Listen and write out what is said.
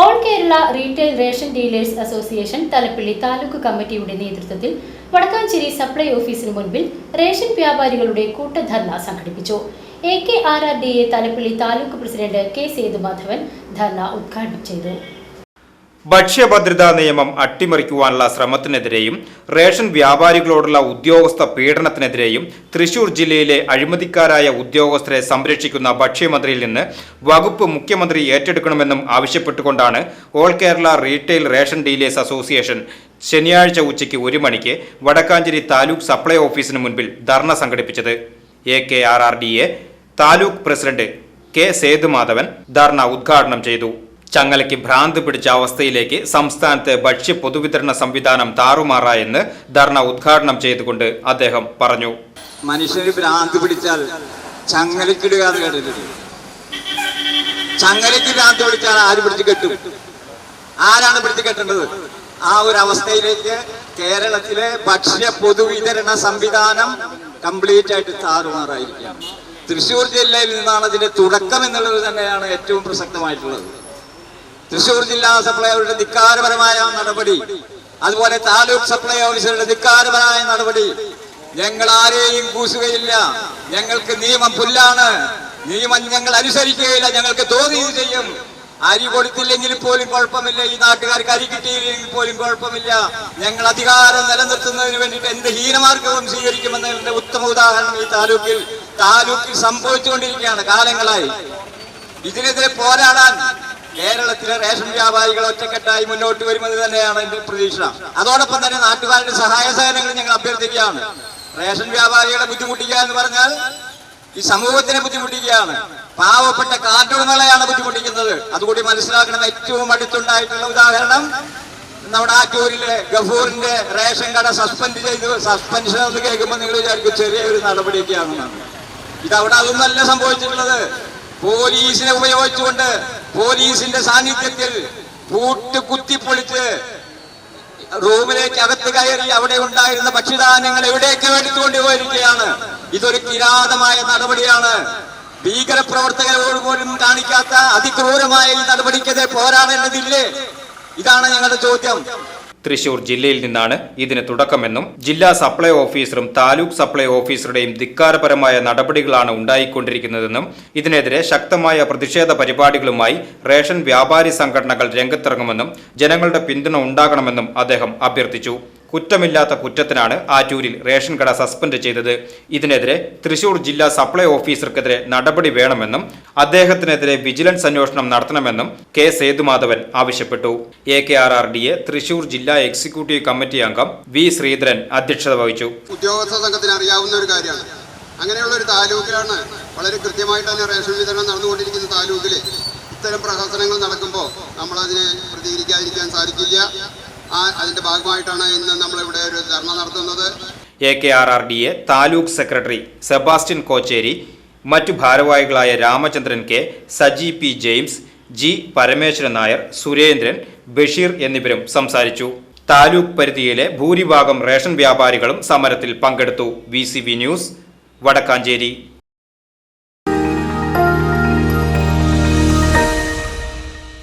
All Kerala retail ration dealers association Thalappilly taluk കമ്മിറ്റിയുടെ നേതൃത്വത്തിൽ Vadakkanchery supply ഓഫീസിന് മുൻപിൽ റേഷൻ വ്യാപാരികളുടെ കൂട്ടധർണ സംഘടിപ്പിച്ചു. A K R R D A Thalappilly taluk president K Sethumadhavan dharna ഉദ്ഘാടനം ചെയ്തു. ഭക്ഷ്യഭദ്രതാ നിയമം അട്ടിമറിക്കുവാനുള്ള ശ്രമത്തിനെതിരെയും റേഷൻ വ്യാപാരികളോടുള്ള ഉദ്യോഗസ്ഥ പീഡനത്തിനെതിരെയും തൃശൂർ ജില്ലയിലെ അഴിമതിക്കാരായ ഉദ്യോഗസ്ഥരെ സംരക്ഷിക്കുന്ന ഭക്ഷ്യമന്ത്രിയിൽ നിന്ന് വകുപ്പ് മുഖ്യമന്ത്രി ഏറ്റെടുക്കണമെന്നും ആവശ്യപ്പെട്ടുകൊണ്ടാണ് all Kerala retail ration dealers association ശനിയാഴ്ച ഉച്ചയ്ക്ക് ഒരു മണിക്ക് വടക്കാഞ്ചേരി താലൂക്ക് സപ്ലൈ ഓഫീസിന് മുൻപിൽ ധർണ സംഘടിപ്പിച്ചത്. A K R R D A taluk president K Sethumadhavan dharna ഉദ്ഘാടനം ചെയ്തു. ചങ്ങലയ്ക്ക് ഭ്രാന്ത് പിടിച്ച അവസ്ഥയിലേക്ക് സംസ്ഥാനത്തെ ഭക്ഷ്യ പൊതുവിതരണ സംവിധാനം താറുമാറായെന്ന് ധർണ ഉദ്ഘാടനം ചെയ്തുകൊണ്ട് അദ്ദേഹം പറഞ്ഞു. മനുഷ്യന് ഭ്രാന്ത് പിടിച്ചാൽ ചങ്ങലക്കിടുക എന്ന് കേട്ടിട്ടുണ്ട്. ചങ്ങലയ്ക്ക് ഭ്രാന്ത് പിടിച്ചാൽ ആര് പിടിച്ച് കെട്ടും? ആരാണ് പിടിച്ച് കെട്ടേണ്ടത്? ആ ഒരു അവസ്ഥയിലേക്ക് കേരളത്തിലെ ഭക്ഷ്യ പൊതുവിതരണ സംവിധാനം കംപ്ലീറ്റ് ആയിട്ട് താറുമാറായിരിക്കുകയാണ്. തൃശ്ശൂർ ജില്ലയിൽ നിന്നാണ് അതിന്റെ തുടക്കം എന്നുള്ളത് തന്നെയാണ് ഏറ്റവും പ്രസക്തമായിട്ടുള്ളത്. തൃശൂർ ജില്ലാ സപ്ലൈ അവരുടെ ധിക്കാരപരമായ നടപടി അതുപോലെ താലൂക്ക് സപ്ലൈ ഓഫീസറുടെ ധിക്കാരപരമായ നടപടി. ഞങ്ങൾ ആരെയും കൂസുകയില്ല. ഞങ്ങൾക്ക് നിയമം പുല്ലാണ്. നിയമം ഞങ്ങൾ അനുസരിക്കുകയില്ല. ഞങ്ങൾക്ക് തോന്നിയത് ചെയ്യും. അരി കൊടുത്തില്ലെങ്കിൽ പോലും കുഴപ്പമില്ല. ഈ നാട്ടുകാർക്ക് അരി കിട്ടിയില്ലെങ്കിൽ പോലും കുഴപ്പമില്ല. ഞങ്ങൾ അധികാരം നിലനിർത്തുന്നതിന് വേണ്ടിയിട്ട് എന്ത് ഹീനമാർഗവും സ്വീകരിക്കുമെന്നതിന്റെ ഉത്തമ ഉദാഹരണം ഈ താലൂക്കിൽ താലൂക്കിൽ സംഭവിച്ചുകൊണ്ടിരിക്കുകയാണ് കാലങ്ങളായി. ഇതിനെതിരെ പോരാടാൻ കേരളത്തിലെ റേഷൻ വ്യാപാരികൾ ഒറ്റക്കെട്ടായി മുന്നോട്ട് വരുമെന്ന് തന്നെയാണ് എന്റെ പ്രതീക്ഷ. അതോടൊപ്പം തന്നെ നാട്ടുകാരുടെ സഹായ സഹനങ്ങൾ ഞങ്ങൾ അഭ്യർത്ഥിക്കുകയാണ്. റേഷൻ വ്യാപാരികളെ ബുദ്ധിമുട്ടിക്കുക എന്ന് പറഞ്ഞാൽ ഈ സമൂഹത്തിനെ ബുദ്ധിമുട്ടിക്കുകയാണ്. പാവപ്പെട്ട കാട്ടുടമകളെയാണ് ബുദ്ധിമുട്ടിക്കുന്നത്. അതുകൂടി മനസ്സിലാക്കണം. ഏറ്റവും അടുത്തുണ്ടായിട്ടുള്ള ഉദാഹരണം നമ്മുടെ ആറ്റൂരിലെ ഗഫൂറിന്റെ റേഷൻ കട സസ്പെൻഡ് ചെയ്ത് സസ്പെൻഷൻ എന്ന് കേൾക്കുമ്പോൾ നിങ്ങൾ വിചാരിക്കും ചെറിയൊരു നടപടിയൊക്കെയാണെന്നാണ്. അവിടെ അതൊന്നല്ല സംഭവിച്ചിട്ടുള്ളത്. പോലീസിനെ ഉപയോഗിച്ചുകൊണ്ട് പോലീസിന്റെ സാന്നിധ്യത്തിൽ പൂട്ട് കുത്തിപ്പൊളിച്ച് റൂമിലേക്ക് അകത്ത് കയറി അവിടെ ഉണ്ടായിരുന്ന ഭക്ഷ്യധാന്യങ്ങൾ എവിടേക്ക് എടുത്തുകൊണ്ട് പോയിരിക്കുകയാണ് ഇതൊരു കിരാതമായ നടപടിയാണ്. ഭീകരപ്രവർത്തകരോട് പോലും കാണിക്കാത്ത അതിക്രൂരമായ ഈ നടപടിക്കെതിരെ പോരാടേണ്ടതില്ലേ? ഇതാണ് ഞങ്ങളുടെ ചോദ്യം. തൃശൂർ ജില്ലയിൽ നിന്നാണ് ഇതിന് തുടക്കമെന്നും ജില്ലാ സപ്ലൈ ഓഫീസറും താലൂക്ക് സപ്ലൈ ഓഫീസറുടെയും ധിക്കാരപരമായ നടപടികളാണ് ഉണ്ടായിക്കൊണ്ടിരിക്കുന്നതെന്നും ഇതിനെതിരെ ശക്തമായ പ്രതിഷേധ പരിപാടികളുമായി റേഷൻ വ്യാപാരി സംഘടനകൾ രംഗത്തിറങ്ങുമെന്നും ജനങ്ങളുടെ പിന്തുണ ഉണ്ടാകണമെന്നും അദ്ദേഹം അഭ്യർത്ഥിച്ചു. കുറ്റമില്ലാത്ത കുറ്റത്തിനാണ് ആറ്റൂരിൽ റേഷൻ കട സസ്പെൻഡ് ചെയ്തത്. ഇതിനെതിരെ തൃശൂർ ജില്ലാ സപ്ലൈ ഓഫീസർക്കെതിരെ നടപടി വേണമെന്നും അദ്ദേഹത്തിനെതിരെ വിജിലൻസ് അന്വേഷണം നടത്തണമെന്നും കെ സേതുമാധവൻ ആവശ്യപ്പെട്ടു. A K R R D A Thrissur ജില്ലാ എക്സിക്യൂട്ടീവ് കമ്മിറ്റി അംഗം വി ശ്രീധരൻ അധ്യക്ഷത വഹിച്ചു. ഉദ്യോഗസ്ഥ സംഘത്തിന് അറിയാവുന്ന ഒരു കാര്യമാണ്. അങ്ങനെയുള്ള ഒരു താലൂക്കിലാണ് വളരെ കൃത്യമായിട്ട് തന്നെ റേഷൻ വിതരണം നടന്നുകൊണ്ടിരിക്കുന്ന താലൂക്കിൽ ഇത്തരം പ്രഹസനങ്ങൾ നടക്കുമ്പോൾ നമ്മളതിനെ പ്രതികരിക്കാതിരിക്കാൻ സാധിക്കില്ല. അതിന്റെ ഭാഗമായിട്ടാണ് ഇന്ന് നമ്മൾ ഇവിടെ ഒരു ധർണ നടത്തുന്നത്. A K R R D A taluk secretary Sebastian Kochery മറ്റു ഭാരവാഹികളായ Ramachandran K Saji P James G Parameswaran Nair Surendran Basheer എന്നിവരും സംസാരിച്ചു. താലൂക്ക് പരിധിയിലെ ഭൂരിഭാഗം റേഷൻ വ്യാപാരികളും സമരത്തിൽ പങ്കെടുത്തു. V news Vadakkanchery.